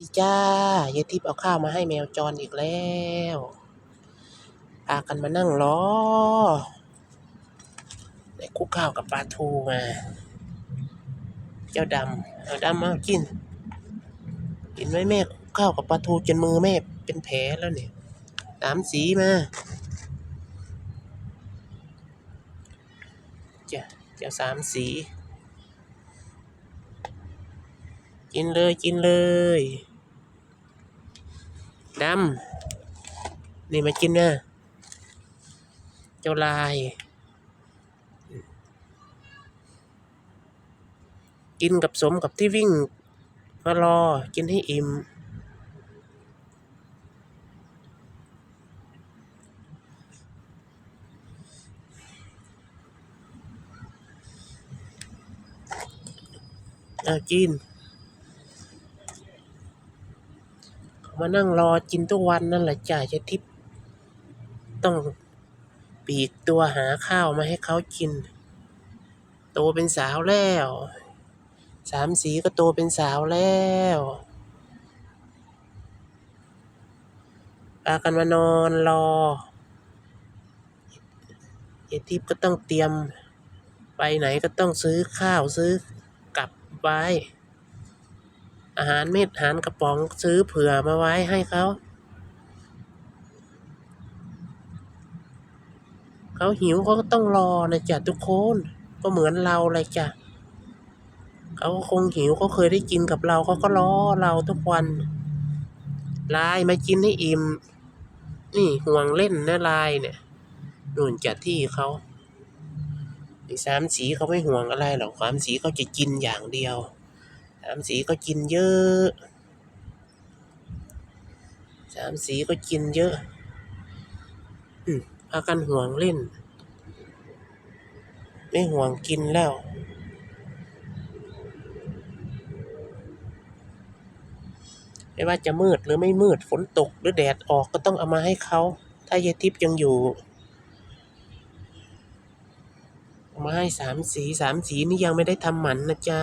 ดีจ้ายายทิพย์เอาข้าวมาให้แมวจรอีกแล้วพากันมานั่งรอได้คุกข้าวกับปลาทูมา เจ้าดำเอาดำมากินกินไหมแม่คุกข้าวกับปลาทูจนมือแม่เป็นแผลแล้วเนี่ยสามสีมาจ้ะเจ้าสามสีกินเลยกินเลย ดำนี่มากินนะเจ้าลาย กินกับสมกับที่วิ่งมารอกินให้อิ่มอากิน มานั่งรอกินทุกวันนั่นแหละจ่าจะทิพต้องปีกตัวหาข้าวมาให้เขากิน โตเป็นสาวแล้ว สามสีก็โตเป็นสาวแล้วพากันมานอนรอยายทิพก็ต้องเตรียม ไปไหนก็ต้องซื้อข้าวซื้อกลับไว้ อาหารเม็ดอาหารกระป๋องซื้อเผื่อมาไว้ให้เขา เขาหิวเขาก็ต้องรอนะจ๊ะทุกคน ก็เหมือนเราเลยจ้ะเขาก็คงหิวเขาเคยได้กินกับเราเขาก็รอเราทุกวันลายมากินให้อิ่มนี่ห่วงเล่นนะลายเนี่ยนู่นจัดที่เขาไอ้สามสีเขาไม่ห่วงอะไรหรอกสามสีเขาจะกินอย่างเดียว สามสีก็กินเยอะสามสีก็กินเยอะ อืมพากันห่วงเล่น ไม่ห่วงกินแล้วไม่ว่าจะมืดหรือไม่มืดฝนตกหรือแดดออกก็ต้องเอามาให้เขา ถ้ายายทิพย์ยังอยู่เอามาให้สามสีสามสีนี่ยังไม่ได้ทำหมันนะจ๊ะ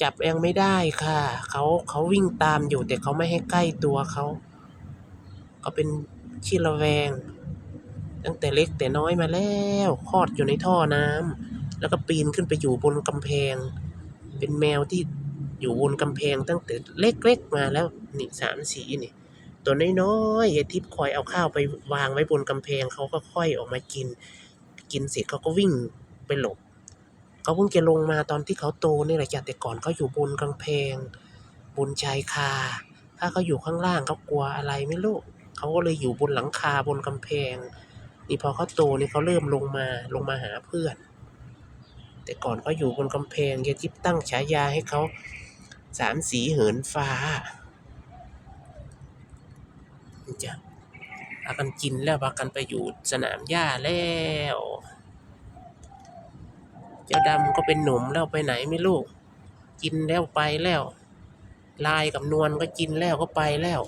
จับยังไม่ได้ค่ะ เขาเขาวิ่งตามอยู่แต่เขาไม่ให้ใกล้ตัวเขาเขาเป็นขี้ระแวง ตั้งแต่เล็กแต่น้อยมาแล้วคลอดอยู่ในท่อน้ำแล้วก็ปีนขึ้นไปอยู่บนกำแพง เป็นแมวที่อยู่บนกำแพงตั้งแต่เล็กๆมาแล้วนี่สามสีนี่ตัวน้อยๆยายทิพย์คอยเอาข้าวไปวางไว้บนกำแพงเขาก็ค่อยออกมากิน กินเสร็จเขาก็วิ่งไปหลบ เขาเพิ่งจะลงมาตอนที่เขาโตนี่แหละจ้ะแต่ก่อนเขาอยู่บนกำแพง บนชายคา ถ้าเขาอยู่ข้างล่างเขากลัวอะไรไม่รู้เขาก็เลยอยู่บนหลังคาบนกำแพง นี่พอเขาโตนี่เขาเริ่มลงมาลงมาหาเพื่อน แต่ก่อนเขาอยู่บนกำแพงยายทิพย์ตั้งฉายาให้เขาสามสีเหินฟ้าจ้ะพากันกินแล้วพากันไปอยู่สนามหญ้าแล้ว จ้าดำก็เป็นหนุ่มแล้วไปไหนไม่รู้กินแล้วไปแล้ว ลายกับนวลก็กินแล้วก็ไปแล้ว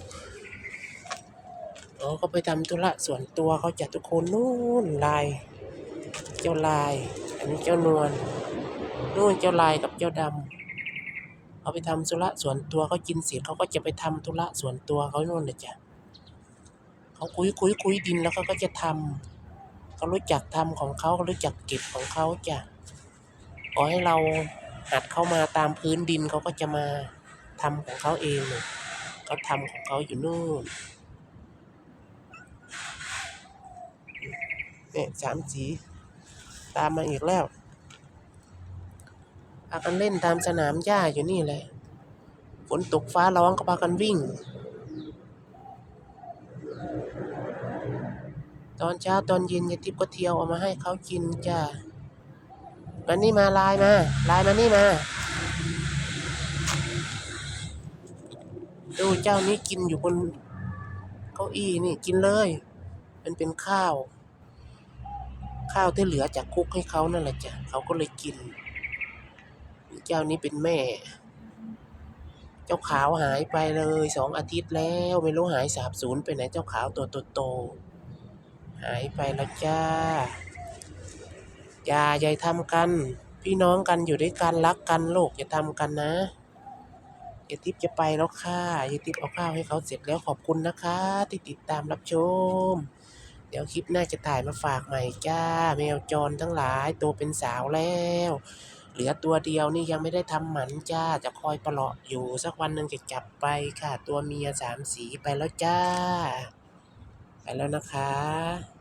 อ๋อก็ไปทำธุระส่วนตัวเขาจัดทุกคนนู่นลาย เจ้าลาย อันนี้เจ้านวลนู่นเจ้าลายกับเจ้าดำเขาไปทำธุระส่วนตัวเขากินเสร็จเขาก็จะไปทำธุระส่วนตัวเขาโน่นเลยจ้ะเขาคุยคุยคุยดินแล้วเขาก็จะทำเขารู้จักทำของเขาเขารู้จักเก็บของเขาจ้ะ ขอให้เราหัดเข้ามาตามพื้นดินเขาก็จะมาทำของเขาเองเขาทำของเขาอยู่นู่นเนี่ยสามสีตามมาอีกแล้วพากันเล่นตามสนามหญ้าอยู่นี่แหละฝนตกฟ้าร้องก็พากันวิ่ง ตอนเช้าตอนเย็นยายทิพย์ก็เที่ยวเอามาให้เขากินจ้า มานี่มาลายมาลายมานี่มา ดูเจ้านี้กินอยู่บนเก้าอี้นี่กินเลย มันเป็นข้าว ข้าวที่เหลือจากคุกให้เขานั่นแหละจ้ะเขาก็เลยกิน เจ้านี้เป็นแม่ เจ้าขาวหายไปเลยสองอาทิตย์แล้วไม่รู้หายสาบสูญไปไหนเจ้าขาวตัวโตๆหายไปแล้วจ้า อย่าอย่าทำกัน พี่น้องกันอยู่ด้วยกันรักกันโลกอย่าทำกันนะยายทิพย์จะไปแล้วค่ะยายทิพย์เอาข้าวให้เขาเสร็จแล้วขอบคุณนะคะ ที่ติดตามรับชม เดี๋ยวคลิปหน้าจะถ่ายมาฝากใหม่จ้า แมวจรทั้งหลายโตเป็นสาวแล้ว เหลือตัวเดียวนี่ยังไม่ได้ทำหมันจ้า จะคอยประเลาะอยู่สักวันหนึ่งจะจับไปค่ะ ตัวเมียสามสีไปแล้วจ้า ไปแล้วนะคะ